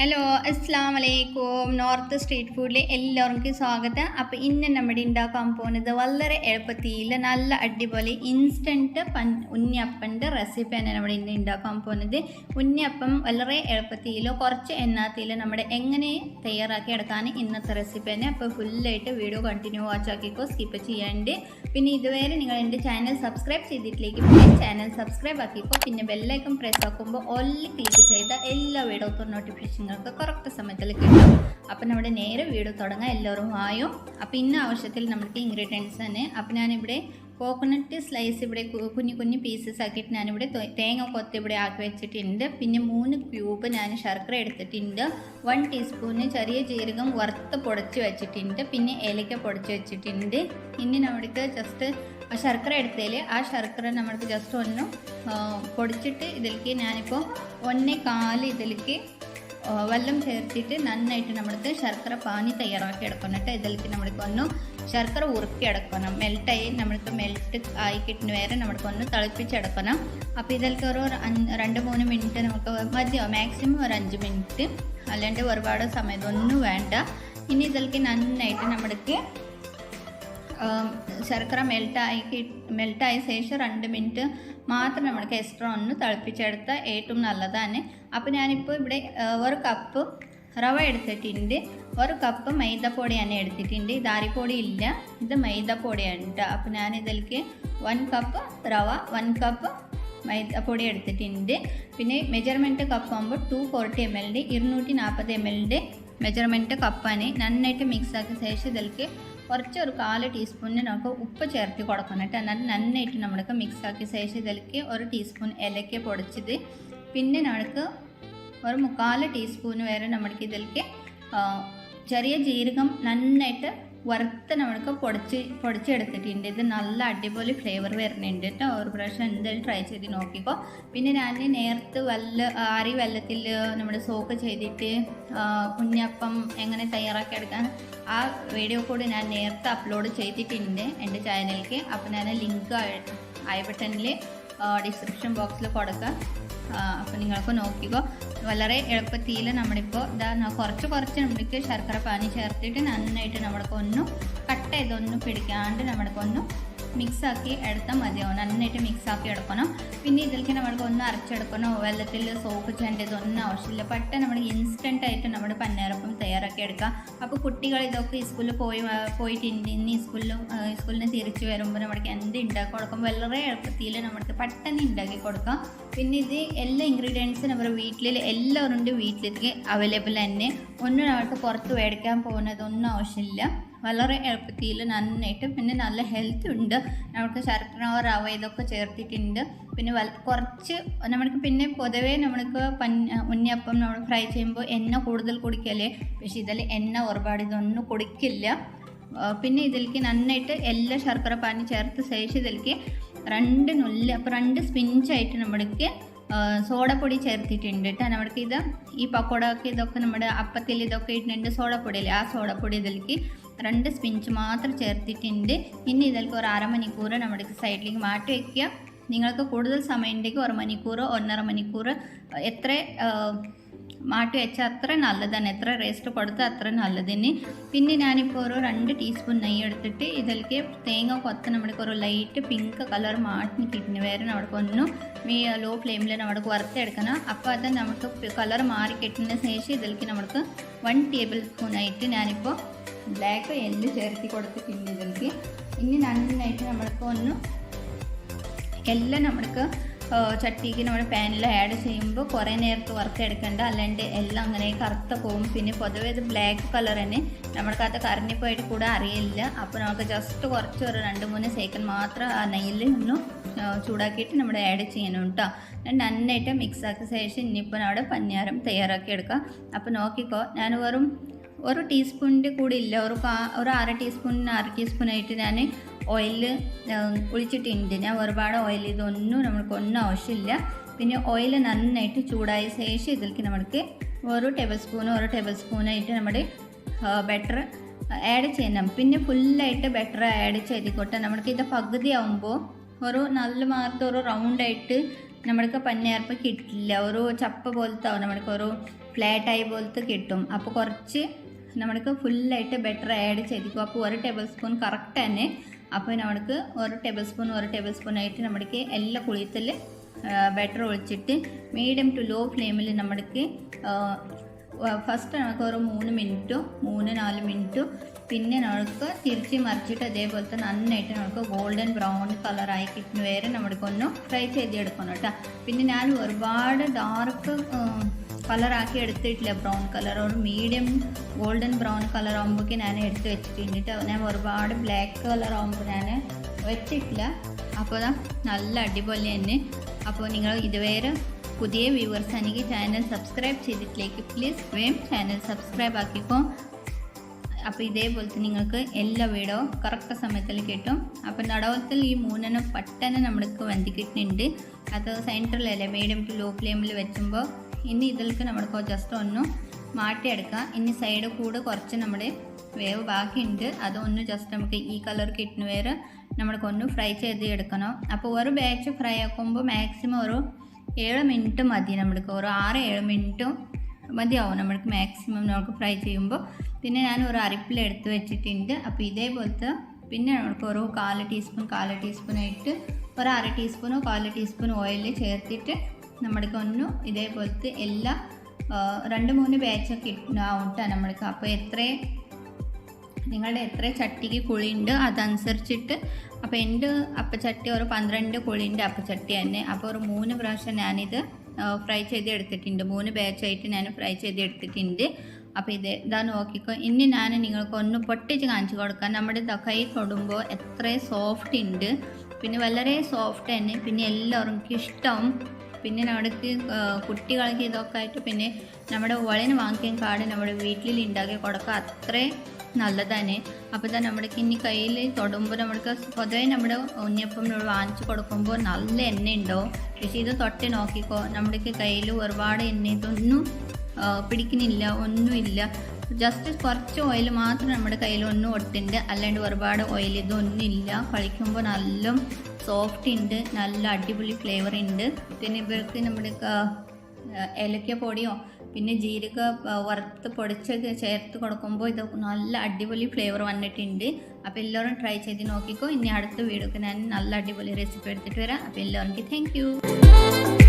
Hello അസ്സാം വലൈക്കും north street ഫുഡിലെ എല്ലാവർക്കും സ്വാഗതം. അപ്പോൾ ഇന്ന് നമ്മുടെ ഉണ്ടാക്കാൻ പോകുന്നത് വളരെ എളുപ്പത്തിൽ നല്ല അടിപൊളി ഇൻസ്റ്റന്റ് പൻ ഉണ്ണിയപ്പന്റെ റെസിപ്പിയാണ് നമ്മുടെ ഇന്ന് ഉണ്ടാക്കാൻ പോകുന്നത്. ഉണ്ണിയപ്പം വളരെ എളുപ്പത്തിൽ കുറച്ച് എണ്ണത്തിൽ നമ്മുടെ എങ്ങനെ തയ്യാറാക്കി എടുക്കാൻ ഇന്നത്തെ റെസിപ്പി തന്നെ അപ്പോൾ ഫുള്ളായിട്ട് വീഡിയോ കണ്ടിന്യൂ വാച്ച് ആക്കിക്കോ സ്കിപ്പ് ചെയ്യാണ്ട്. പിന്നെ ഇതുവരെ നിങ്ങൾ എന്റെ ചാനൽ സബ്സ്ക്രൈബ് ചെയ്തിട്ടില്ലെങ്കിൽ പിന്നെ ചാനൽ സബ്സ്ക്രൈബ് ആക്കിക്കോ. പിന്നെ ബെല്ലൈക്കൺ പ്രസ് ആക്കുമ്പോൾ ഒല്ലി ക്ലിക്ക് ചെയ്ത എല്ലാ വീഡിയോത്തും നോട്ടിഫിക്കേഷനുകൾക്ക് കറക്റ്റ് സമയത്തിൽ കിട്ടും. അപ്പം നമ്മുടെ നേരെ വീട് തുടങ്ങാം. എല്ലാവരും വായും. അപ്പം ഇന്ന ആവശ്യത്തിൽ നമുക്ക് ഇൻഗ്രീഡിയൻസ് തന്നെ. അപ്പം ഞാനിവിടെ കോക്കനട്ട് സ്ലൈസ് ഇവിടെ കുഞ്ഞു കുഞ്ഞു പീസസ് ആക്കിയിട്ട് ഞാനിവിടെ തേങ്ങ കൊത്ത് ഇവിടെ ആക്കി വെച്ചിട്ടുണ്ട്. പിന്നെ മൂന്ന് ക്യൂബ് ഞാൻ ശർക്കര എടുത്തിട്ടുണ്ട്. വൺ ടീസ്പൂണ് ചെറിയ ജീരകം വറുത്ത് പൊടിച്ച് വെച്ചിട്ടുണ്ട്. പിന്നെ ഏലക്ക പൊടിച്ച് വെച്ചിട്ടുണ്ട്. ഇനി നമ്മൾക്ക് ജസ്റ്റ് ആ ശർക്കര എടുത്തതിൽ ആ ശർക്കര നമ്മൾക്ക് ജസ്റ്റ് ഒന്ന് പൊടിച്ചിട്ട് ഇതിലേക്ക് ഞാനിപ്പോൾ ഒന്നേ കാൽ ഇതിലേക്ക് വെള്ളം ചേർത്തിട്ട് നന്നായിട്ട് നമ്മൾക്ക് ശർക്കര പാനി തയ്യാറാക്കി എടുക്കണം കേട്ടോ. ഇതിലേക്ക് നമ്മൾക്ക് ഒന്ന് ശർക്കര ഉറുക്കി എടുക്കണം. മെൽട്ടായി നമ്മൾക്ക് മെൽറ്റ് ആയി കിട്ടുന്ന വരെ നമ്മൾക്ക് ഒന്ന് തിളപ്പിച്ചെടുക്കണം അപ്പോൾ ഇതിലേക്ക് ഒരു രണ്ട് മൂന്ന് മിനിറ്റ് നമുക്ക് മതിയോ? മാക്സിമം ഒരു അഞ്ച് മിനിറ്റ് അല്ലാണ്ട് ഒരുപാട് സമയത്തൊന്നും വേണ്ട. ഇനി ഇതിലേക്ക് നന്നായിട്ട് നമ്മൾക്ക് ശർക്കര മെൽട്ടായി മെൽട്ടായ ശേഷം രണ്ട് മിനിറ്റ് മാത്രം നമ്മൾ എക്സ്ട്രാ ഒന്ന് തിളപ്പിച്ചെടുത്താൽ ഏറ്റവും നല്ലതാണ്. അപ്പോൾ ഞാനിപ്പോൾ ഇവിടെ ഒരു കപ്പ് റവ എടുത്തിട്ടുണ്ട്. ഒരു കപ്പ് മൈദപ്പൊടി മൈദപ്പൊടിയാണ് എടുത്തിട്ടുണ്ട്. ഇത് അരിപ്പൊടി ഇല്ല ഇത് മൈദപ്പൊടിയാണ് കേട്ടോ അപ്പോൾ ഞാൻ ഇതിലേക്ക് വൺ കപ്പ് റവ വൺ കപ്പ് മൈദപ്പൊടി എടുത്തിട്ടുണ്ട്. പിന്നെ മെജർമെന്റ് കപ്പ് ആകുമ്പോൾ ടു ഫോർട്ടി എം എല്ലിന്റെ ഇരുന്നൂറ്റി നാൽപ്പത് എം എല്ലിന്റെ മെജർമെന്റ് കപ്പാണ് നന്നായിട്ട് മിക്സ് ആക്കിയ ശേഷം ഇതിലേക്ക് കുറച്ച് ഒരു കാൽ ടീസ്പൂണിനൊക്കെ ഉപ്പ് ചേർത്ത് കൊടുക്കണം കേട്ടോ. എന്നാൽ നന്നായിട്ട് നമ്മൾക്ക് മിക്സ് ആക്കിയ ശേഷം ഇതിലേക്ക് ഒരു ടീസ്പൂൺ ഏലക്ക പൊടിച്ചത് പിന്നെ നമുക്ക് ഒരു മുക്കാൽ ടീസ്പൂൺ വരെ നമ്മൾക്ക് ഇതിലേക്ക് ചെറിയ ജീരകം നന്നായിട്ട് വറുത്ത് നമ്മൾക്ക് പൊടിച്ച് പൊടിച്ചെടുത്തിട്ടുണ്ട്. ഇത് നല്ല അടിപൊളി ഫ്ലേവർ വരുന്നുണ്ട് കേട്ടോ ഒരു പ്രാവശ്യം എന്തായാലും ട്രൈ ചെയ്ത് നോക്കിക്കോ. പിന്നെ ഞാൻ നേരത്തെ വല്ല ആറി വെള്ളത്തിൽ നമ്മൾ സോക്ക് ചെയ്തിട്ട് കുഞ്ഞപ്പം എങ്ങനെ തയ്യാറാക്കി എടുക്കാൻ ആ വീഡിയോ കൂടി ഞാൻ നേരത്തെ അപ്ലോഡ് ചെയ്തിട്ടുണ്ട് എന്റെ ചാനലിലേക്ക് അപ്പോൾ ഞാൻ ലിങ്ക് ഐ ബട്ടണിൽ ഡിസ്ക്രിപ്ഷൻ ബോക്സിൽ കൊടുക്കാം. അപ്പോൾ നിങ്ങൾക്ക് നോക്കിക്കോ. വളരെ എളുപ്പത്തിൽ നമ്മളിപ്പോൾ ഇതാ കുറച്ച് കുറച്ച് നമ്മൾക്ക് ശർക്കര പാനി ചേർത്തിട്ട് നന്നായിട്ട് നമ്മൾക്ക് ഒന്ന് കട്ട് ചെയ്തൊന്ന് പിടിക്കാണ്ട് നമ്മൾക്കൊന്ന് മിക്സാക്കി എടുത്താൽ മതിയാവും നന്നായിട്ട് മിക്സാക്കി എടുക്കണം. പിന്നെ ഇതിലേക്ക് നമ്മൾക്ക് ഒന്ന് അരച്ചെടുക്കണോ. വെള്ളത്തിൽ സോപ്പ് ചെയ്യേണ്ടതൊന്നും ആവശ്യമില്ല. പെട്ടെന്ന് നമ്മൾ ഇൻസ്റ്റന്റ് ആയിട്ട് നമ്മുടെ പന്നേരപ്പം തയ്യാറാക്കി എടുക്കാം അപ്പോൾ കുട്ടികൾ ഇതൊക്കെ സ്കൂളിൽ പോയി പോയിട്ട് ഇന്ന് സ്കൂളിൽ സ്കൂളിൽ നിന്ന് തിരിച്ചു വരുമ്പോൾ നമ്മൾക്ക് എന്ത് ഉണ്ടാക്കി കൊടുക്കും? വളരെ എളുപ്പത്തിൽ നമ്മൾക്ക് പെട്ടെന്ന് ഉണ്ടാക്കി കൊടുക്കാം. പിന്നെ ഇത് എല്ലാ ഇൻഗ്രീഡിയൻസും നമ്മുടെ വീട്ടിൽ എല്ലാവരുടെ വീട്ടിലേക്ക് അവൈലബിൾ തന്നെ. ഒന്നും നമ്മൾക്ക് പുറത്ത് മേടിക്കാൻ പോകുന്നതൊന്നും ആവശ്യമില്ല. വളരെ എളുപ്പത്തിൽ നന്നായിട്ട് പിന്നെ നല്ല ഹെൽത്ത് ഉണ്ട്. നമുക്ക് ശർക്കര റവ ഇതൊക്കെ ചേർത്തിട്ടുണ്ട്. പിന്നെ വൽ കുറച്ച് നമ്മൾക്ക് പിന്നെ പൊതുവേ നമ്മൾക്ക് പൻ ഉണ്ണിയപ്പം നമ്മൾ ഫ്രൈ ചെയ്യുമ്പോൾ എണ്ണ കൂടുതൽ കുടിക്കല്ലേ? പക്ഷേ ഇതിൽ എണ്ണ ഒരുപാട് ഇതൊന്നും കുടിക്കില്ല. പിന്നെ ഇതിലേക്ക് നന്നായിട്ട് എല്ലാ ശർക്കര പാനി ചേർത്ത് ശേഷം ഇതിലേക്ക് രണ്ട് നുല്ല് അപ്പോൾ രണ്ട് സ്പിഞ്ചായിട്ട് നമ്മൾക്ക് സോഡപ്പൊടി ചേർത്തിട്ടുണ്ട് കേട്ടോ നമ്മൾക്ക് ഇത് ഈ പക്കോടൊക്കെ ഇതൊക്കെ നമ്മുടെ അപ്പത്തിൽ ഇതൊക്കെ ഇട്ടിട്ടുണ്ട് സോഡപ്പൊടിയില്ലേ ആ സോഡപ്പൊടി ഇതിലേക്ക് രണ്ട് സ്പിഞ്ച് മാത്രം ചേർത്തിട്ടുണ്ട്. ഇനി ഇതിലേക്ക് ഒരു അരമണിക്കൂർ നമ്മുടെ സൈഡിലേക്ക് മാറ്റി വയ്ക്കുക നിങ്ങൾക്ക് കൂടുതൽ സമയം ഉണ്ടെങ്കിൽ ഒരു മണിക്കൂർ ഒന്നര മണിക്കൂർ എത്ര മാറ്റി വെച്ചാൽ അത്ര നല്ലതാണ്. എത്ര റേസ്റ്റ് കൊടുത്താൽ അത്ര നല്ലതിന്. പിന്നെ ഞാനിപ്പോൾ ഒരു രണ്ട് ടീസ്പൂൺ നെയ്യ് എടുത്തിട്ട് ഇതിലേക്ക് തേങ്ങ കൊത്ത നമ്മൾക്ക് ഒരു ലൈറ്റ് പിങ്ക് കളർ മാറ്റി കിട്ടുന്നു വേറെ നമ്മൾക്ക് ഒന്നും ഈ ലോ ഫ്ലെയിമിൽ നമ്മൾക്ക് വറുത്തെടുക്കണം. അപ്പോൾ അത് നമുക്ക് കളർ മാറി കിട്ടുന്ന ശേഷം ഇതിലേക്ക് നമുക്ക് വൺ ടേബിൾ സ്പൂൺ ആയിട്ട് ഞാനിപ്പോൾ ബ്ലാക്ക് എല്ല് ചേർത്തി കൊടുത്തിട്ടുണ്ട് ഇതിലേക്ക് ഇനി നന്നായിട്ട് നമ്മൾക്ക് ഒന്ന് എല്ലാം നമ്മൾക്ക് ചട്ടിക്ക് നമ്മൾ പാനിൽ ആഡ് ചെയ്യുമ്പോൾ കുറേ നേരത്ത് വർക്ക് എടുക്കേണ്ട. അല്ലാണ്ട് എല്ലാം അങ്ങനെ കറുത്ത പോകും പിന്നെ പൊതുവേ ഇത് ബ്ലാക്ക് കളർ തന്നെ. നമ്മൾക്കകത്ത് കറിഞ്ഞിപ്പോയിട്ട് കൂടെ അറിയില്ല. അപ്പോൾ നമുക്ക് ജസ്റ്റ് കുറച്ച് ഒരു രണ്ട് മൂന്ന് സെക്കൻഡ് മാത്രം ആ നെയ്യിൽ ഒന്ന് ചൂടാക്കിയിട്ട് നമ്മൾ ആഡ് ചെയ്യണം കേട്ടോ. നന്നായിട്ട് മിക്സ് ആക്കിയ ശേഷം ഇനിയിപ്പോൾ അവിടെ പഞ്ഞാരം തയ്യാറാക്കി എടുക്കാം. അപ്പോൾ നോക്കിക്കോ ഞാൻ വെറും ഒരു ടീസ്പൂണിന്റെ കൂടെ ഇല്ല. ഒരു ഒരു അര ടീസ്പൂണിന് അര ടീസ്പൂണായിട്ട് ഞാൻ ഓയിൽ ഒഴിച്ചിട്ടുണ്ട് ഞാൻ ഒരുപാട് ഓയിൽ ഇതൊന്നും നമ്മൾക്കൊന്നും ആവശ്യമില്ല. പിന്നെ ഓയിൽ നന്നായിട്ട് ചൂടായ ശേഷം ഇതിലേക്ക് നമുക്ക് ഒരു ടേബിൾ സ്പൂൺ ഒരു ടേബിൾ സ്പൂണായിട്ട് നമ്മുടെ ബട്ടർ ആഡ് ചെയ്യണം. പിന്നെ ഫുള്ളായിട്ട് ബട്ടർ ആഡ് ചെയ്തിക്കോട്ടെ. നമുക്ക് ഇത് പകുതി ആകുമ്പോൾ ഒരു നല്ല മാർക്ക് ഒരു റൗണ്ടായിട്ട് നമ്മൾക്ക് പന്നയർപ്പ് കിട്ടില്ല. ഒരു ചപ്പ പോലത്തെ ആവും. നമ്മൾക്ക് ഒരു ഫ്ലാറ്റായി പോലത്തെ കിട്ടും. അപ്പോൾ കുറച്ച് നമ്മൾക്ക് ഫുള്ളായിട്ട് ബെറ്റർ ആഡ് ചെയ്തിരിക്കും. അപ്പോൾ ഒരു ടേബിൾ സ്പൂൺ കറക്റ്റ് തന്നെ. അപ്പോൾ നമ്മൾക്ക് ഒരു ടേബിൾ സ്പൂൺ ഒരു ടേബിൾ സ്പൂൺ ആയിട്ട് നമ്മൾക്ക് എല്ലാ കുളിയത്തിൽ ബെറ്റർ ഒഴിച്ചിട്ട് മീഡിയം ടു ലോ ഫ്ലെയിമിൽ നമ്മൾക്ക് ഫസ്റ്റ് നമുക്ക് ഒരു മൂന്ന് മിനിറ്റും മൂന്ന് നാല് മിനിറ്റോ പിന്നെ നമുക്ക് തിരിച്ച് മറിച്ചിട്ട് അതേപോലത്തെ നന്നായിട്ട് നമുക്ക് ഗോൾഡൻ ബ്രൗൺ കളറായി കിട്ടുന്ന വരെ നമ്മൾക്കൊന്ന് ഫ്രൈ ചെയ്തെടുക്കണം കേട്ടോ. പിന്നെ ഞാൻ ഒരുപാട് ഡാർക്ക് കളറാക്കി എടുത്തിട്ടില്ല. Brown colour. ഒരു മീഡിയം ഗോൾഡൻ ബ്രൗൺ കളർ ആകുമ്പോഴേക്ക് ഞാൻ എടുത്ത് വെച്ചിട്ടുണ്ട്. ട്ടോ. ഞാൻ ഒരുപാട് ബ്ലാക്ക് കളർ ആകുമ്പോൾ ഞാൻ വെച്ചിട്ടില്ല. അപ്പോൾ നല്ല അടിപൊളി തന്നെ. അപ്പോൾ നിങ്ങൾ ഇതുവരെ പുതിയ വ്യൂവേഴ്സ് ആണെങ്കിൽ ചാനൽ സബ്സ്ക്രൈബ് ചെയ്തിട്ടിലേക്ക് പ്ലീസ് വേം ചാനൽ സബ്സ്ക്രൈബ് ആക്കിക്കോ. അപ്പോൾ ഇതേപോലത്തെ നിങ്ങൾക്ക് എല്ലാ വീടോ കറക്റ്റ് സമയത്തിൽ കിട്ടും. അപ്പോൾ നടവത്തിൽ ഈ മൂന്നെണ്ണം പട്ടനെ നമ്മൾക്ക് വന്തി കിട്ടുന്നുണ്ട്. അത് സെന്ററിലല്ലേ മീഡിയം ടു ലോ ഫ്ലെയിമിൽ വെച്ചുമ്പോൾ ഇനി ഇതിലേക്ക് നമ്മൾക്ക് ജസ്റ്റ് ഒന്ന് മാറ്റിയെടുക്കാം. ഇനി സൈഡ് കൂടെ കുറച്ച് നമ്മുടെ വേവ് ബാക്കിയുണ്ട്. അതൊന്ന് ജസ്റ്റ് നമുക്ക് ഈ കളർ കിട്ടുന്ന വരെ നമ്മൾക്കൊന്ന് ഫ്രൈ ചെയ്ത് എടുക്കണം അപ്പോൾ ഒരു ബാച്ച് ഫ്രൈ ആക്കുമ്പോൾ മാക്സിമം ഒരു ഏഴ് മിനിറ്റ് മതി നമ്മൾക്ക്. ഒരു ആറ് ഏഴ് മിനിറ്റും മതിയാവും നമ്മൾക്ക് മാക്സിമം നമുക്ക് ഫ്രൈ ചെയ്യുമ്പോൾ പിന്നെ ഞാൻ ഒരു അരിപ്പിൽ എടുത്ത് വെച്ചിട്ടുണ്ട്. അപ്പോൾ ഇതേപോലത്തെ പിന്നെ നമുക്ക് ഒരു കാൽ ടീസ്പൂൺ കാൽ ടീസ്പൂണായിട്ട് ഒരു അര ടീസ്പൂണോ കാൽ ടീസ്പൂൺ ഓയിൽ ചേർത്തിട്ട് നമ്മൾക്ക് ഒന്നും ഇതേപോലത്തെ എല്ലാ രണ്ട് മൂന്ന് ബാച്ചൊക്കെ കേട്ടോ നമ്മൾക്ക്. അപ്പോൾ എത്ര നിങ്ങളുടെ എത്ര ചട്ടിക്ക് കുഴിയുണ്ട് അതനുസരിച്ചിട്ട് അപ്പോൾ എന്റെ അപ്പച്ചട്ടി ഒരു പന്ത്രണ്ട് കുളിന്റെ അപ്പച്ചട്ടി തന്നെ. അപ്പോൾ ഒരു മൂന്ന് പ്രാവശ്യം ഞാനിത് ഫ്രൈ ചെയ്ത് എടുത്തിട്ടുണ്ട് മൂന്ന് ബാച്ചായിട്ട് ഞാൻ ഫ്രൈ ചെയ്ത് എടുത്തിട്ടുണ്ട് അപ്പോൾ ഇത് ഇതാ നോക്കിക്കോ. ഇനി ഞാൻ നിങ്ങൾക്ക് ഒന്ന് പൊട്ടിച്ച് കാണിച്ചു കൊടുക്കാം. നമ്മുടെ കൈ തൊടുമ്പോൾ എത്ര സോഫ്റ്റ് ഉണ്ട്. പിന്നെ വളരെ സോഫ്റ്റ് തന്നെ. പിന്നെ എല്ലാവർക്കും ഇഷ്ടം പിന്നെ നമ്മൾക്ക് കുട്ടികൾക്ക് ഇതൊക്കെ ആയിട്ട് പിന്നെ നമ്മുടെ വളന് വാങ്ങിക്കാൻ കാട് നമ്മുടെ വീട്ടിൽ ഉണ്ടാക്കി കൊടുക്കുക അത്രയും നല്ലതാണ്. അപ്പോൾ തന്നെ നമ്മുടെക്ക് ഇനി കയ്യിൽ തൊടുമ്പോൾ നമ്മൾക്ക് പൊതുവെ നമ്മുടെ ഉണ്ണിയപ്പം നമ്മൾ വാങ്ങിച്ചു കൊടുക്കുമ്പോൾ നല്ല എണ്ണ ഉണ്ടാവും പക്ഷേ ഇത് തൊട്ട് നോക്കിക്കോ നമ്മുടെ കയ്യിൽ ഒരുപാട് എണ്ണ ഇതൊന്നും പിടിക്കുന്നില്ല ഒന്നുമില്ല. ജസ്റ്റ് കുറച്ച് ഓയിൽ മാത്രം നമ്മുടെ കയ്യിൽ ഒന്നും ഒട്ടുണ്ട് അല്ലാണ്ട് ഒരുപാട് ഓയിൽ ഇതൊന്നും ഇല്ല. കളിക്കുമ്പോൾ നല്ല സോഫ്റ്റ് ഉണ്ട് നല്ല അടിപൊളി ഫ്ലേവർ ഉണ്ട്. പിന്നെ ഇവർക്ക് നമ്മുടെ ഏലക്ക പൊടിയോ പിന്നെ ജീരക വറുത്ത് പൊടിച്ചൊക്കെ ചേർത്ത് കൊടുക്കുമ്പോൾ ഇത് നല്ല അടിപൊളി ഫ്ലേവർ വന്നിട്ടുണ്ട്. അപ്പോൾ എല്ലാവരും ട്രൈ ചെയ്ത് നോക്കിക്കോ. ഇനി അടുത്ത വീഡിയോക്ക് ഞാൻ നല്ല അടിപൊളി റെസിപ്പി എടുത്തിട്ട് വരാം. അപ്പോൾ എല്ലാവർക്കും താങ്ക്